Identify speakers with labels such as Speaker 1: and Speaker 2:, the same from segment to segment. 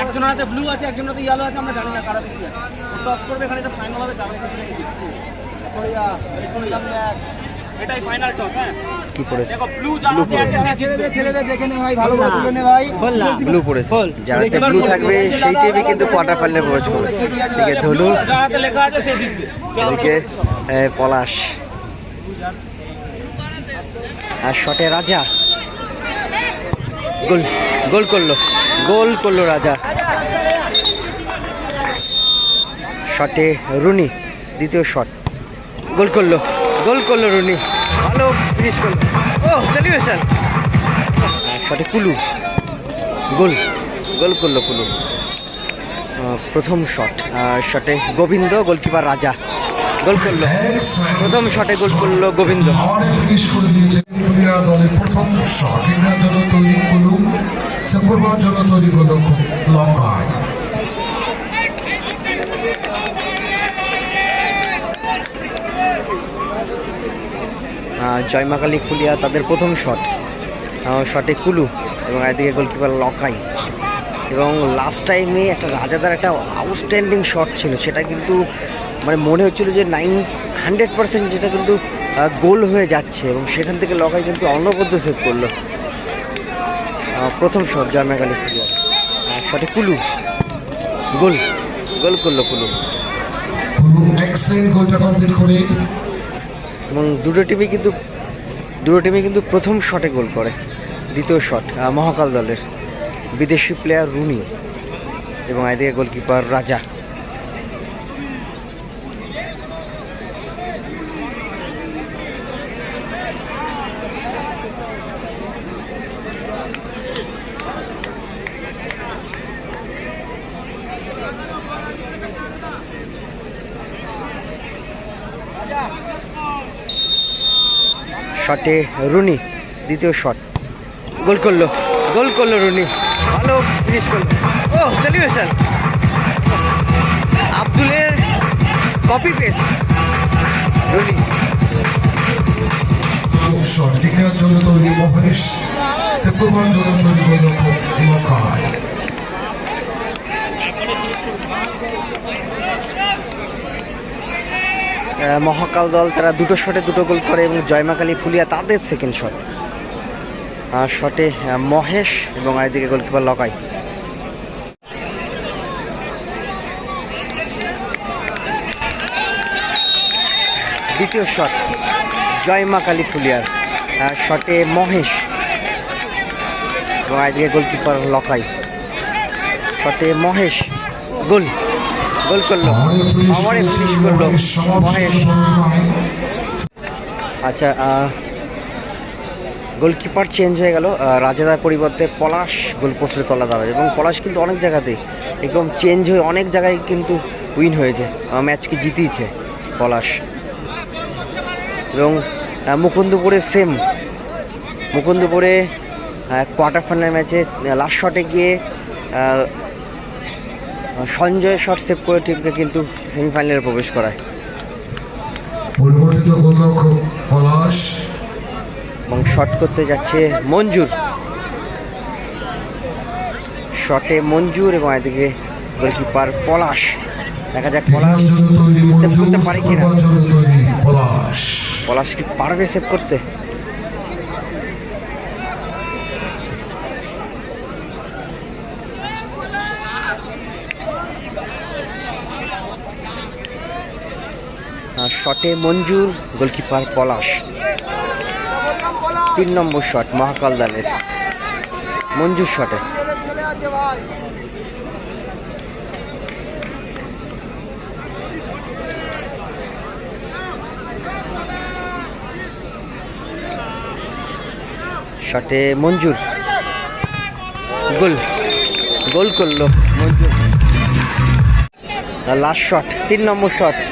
Speaker 1: একজনের হাতে ব্লু আছে একজনের হাতে ইয়েলো আছে আমরা জানি না কারা আছে। টস করবে এখানে এটা ফাইনাল হবে যাবে এটাই ফাইনাল টস হ্যাঁ?
Speaker 2: কি পড়েছে।
Speaker 1: ব্লু যার হাতে আছে সে
Speaker 3: দেখে নে ভাই ভালো করে নে ভাই।
Speaker 2: ব্লু পড়েছে। যারাতে ব্লু থাকবে সেই টিমই কিন্তু কোয়ার্টার ফাইনালে প্রবেশ করবে। এদিকে ধনু।
Speaker 1: যার লেখা আছে সে জিতবে।
Speaker 2: এদিকে পলাশ। আর শটে রাজা। গোল গোল করল গোল করল রাজা। শটে রুনি, দ্বিতীয় শট। গোল করল গোল করল রুনি। ভালো ফিনিশ করল। ও সেলিব্রেশন শটে কুলু। গোল গোল করল কুলু। প্রথম শট। শটে গোবিন্দ, গোলকিপার রাজা। গোল করল। প্রথম শটে গোল করল গোবিন্দ। জয়মাকালী ফুলিয়া তাদের প্রথম শট। শটে কুলু এবং এদিকে গোলকিপার লকাই এবং লাস্ট টাইমে একটা রাজাদার একটা আউটস্ট্যান্ডিং শট ছিল, সেটা কিন্তু মানে মনে হচ্ছিল যে নাইন হান্ড্রেড পার্সেন্ট যেটা কিন্তু গোল হয়ে যাচ্ছে এবং সেখান থেকে লকাই কিন্তু অনবদ্য সেভ করল। প্রথম শট জয়মাকালী ফুলিয়া শটে কুলু। গোল। গোল করল কুলু। এবং দুটো টিমই কিন্তু দুটো টিমে কিন্তু প্রথম শটে গোল করে। দ্বিতীয় শট মহাকাল দলের। বিদেশি প্লেয়ার রুনি এবং এদিকে গোলকিপার রাজা। শটে রুনি, দ্বিতীয় শট। গোল করল গোল করল রুনি। ভালো ফিনিশ করল। ও সেলিব্রেশন আব্দুলের কপি পেস্ট রুনি।
Speaker 4: শট ইন্ডিয়ার জন্য তৈরি মহেশ। শুক্রবার জন্য তৈরি করল লঙ্কায়
Speaker 2: আহ, মহাকাল দল, তারা দুটো শটে দুটো গোল করে এবং জয়মাকালী ফুলিয়া তাদের সেকেন্ড শট আর শটে মহেশ এবং আরেকদিকে গোলকিপার লকাই। দ্বিতীয় শট জয়মাকালী ফুলিয়ার শটে মহেশ এবং আরেকদিকে গোলকিপার লকাই। শটে মহেশ, গোল। গোল করল।
Speaker 4: ফিনিশ
Speaker 2: আমারে ফিনিশ করল।
Speaker 4: মহেশ
Speaker 2: আচ্ছা গোলকিপার চেঞ্জ হয়ে গেল। রাজাদার পরিবর্তে পলাশ গোলপোস্টের তলা দাঁড়ায় এবং পলাশ কিন্তু অনেক জায়গাতেই একদম চেঞ্জ হয়ে অনেক জায়গায় কিন্তু উইন হয়েছে। ম্যাচকে জিতিয়েছে পলাশ। এবং মুকুন্দপুরে সেম। মুকুন্দপুরে কোয়ার্টার ফাইনাল ম্যাচে লাস্ট শটে গিয়ে সঞ্জয় শট সেভ করে টিমকে কিন্তু সেমিফাইনালে প্রবেশ করায়। এবং শট করতে যাচ্ছে মঞ্জুর। শটে মঞ্জুর এবং এদিকে গোলকিপার পলাশ। দেখা যাক পলাশ সেভ করতে পারে কিনা।
Speaker 4: পলাশ
Speaker 2: কি পারবে সেভ করতে? শটে মঞ্জুর, গোলকিপার পলাশ। তিন নম্বর শট, মহাকাল দলের। মঞ্জুর শটে। শটে মঞ্জুর। গোল। গোল করল মঞ্জুর। লাস্ট শট, তিন নম্বর শট।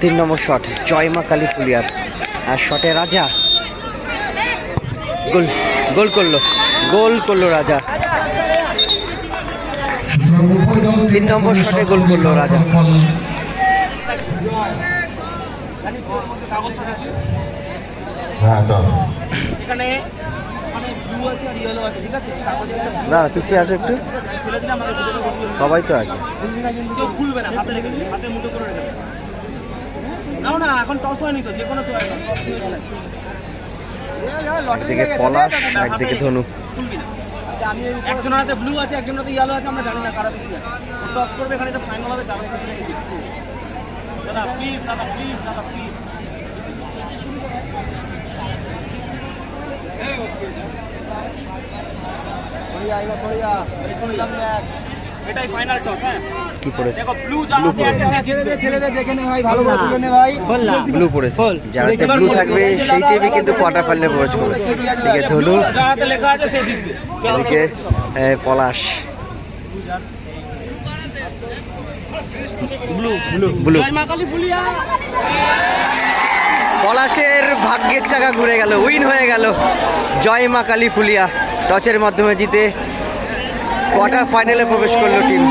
Speaker 2: তিন নম্বর শট জয়মা কালী ফুলিয়ার। আর শটে রাজা গোল গোল করল গোল করল রাজা। তিন নম্বর শটে গোল করল রাজা।
Speaker 4: না
Speaker 1: মানে
Speaker 2: পিছিয়ে আসো একটু। সবাই তো আছে।
Speaker 1: খুলবে না হাতে রেখে হাতে মুঠো করে নাও না এখন টস হয়নি তো যে কোনো না গেলে।
Speaker 2: একদিকে পলাশ একদিকে ধনু।
Speaker 1: একজনের হাতে ব্লু আছে একজনের হাতে ইয়েলো আছে আমরা জানি না কারা দিকে টস করবে এখানে তো ফাইনাল হবে যাবে দাদা প্লিজ দাদা প্লিজ দাদা প্লিজ এটাই ফাইনাল টস হ্যাঁ।
Speaker 2: কি পড়েছে?
Speaker 1: দেখো ব্লু যার আছে
Speaker 3: ছেলেদের ছেলেদের দেখে নে ভাই ভালো করে তুলে নে ভাই।
Speaker 2: ব্লু পড়েছে। যারাতে ব্লু থাকবে সেই টিমই কিন্তু কোয়ার্টার ফাইনালে প্রবেশ করবে। এদিকে ধনু।
Speaker 1: যার লেখা আছে সে জিতবে
Speaker 2: এদিকে পলাশ। ব্লু ব্লু পলাশের ভাগ্যের চাকা ঘুরে গেল উইন হয়ে গেল। জয় মা কালী ফুলিয়া। টচের মাধ্যমে জিতে কোয়ার্টার ফাইনালে প্রবেশ করল টিম।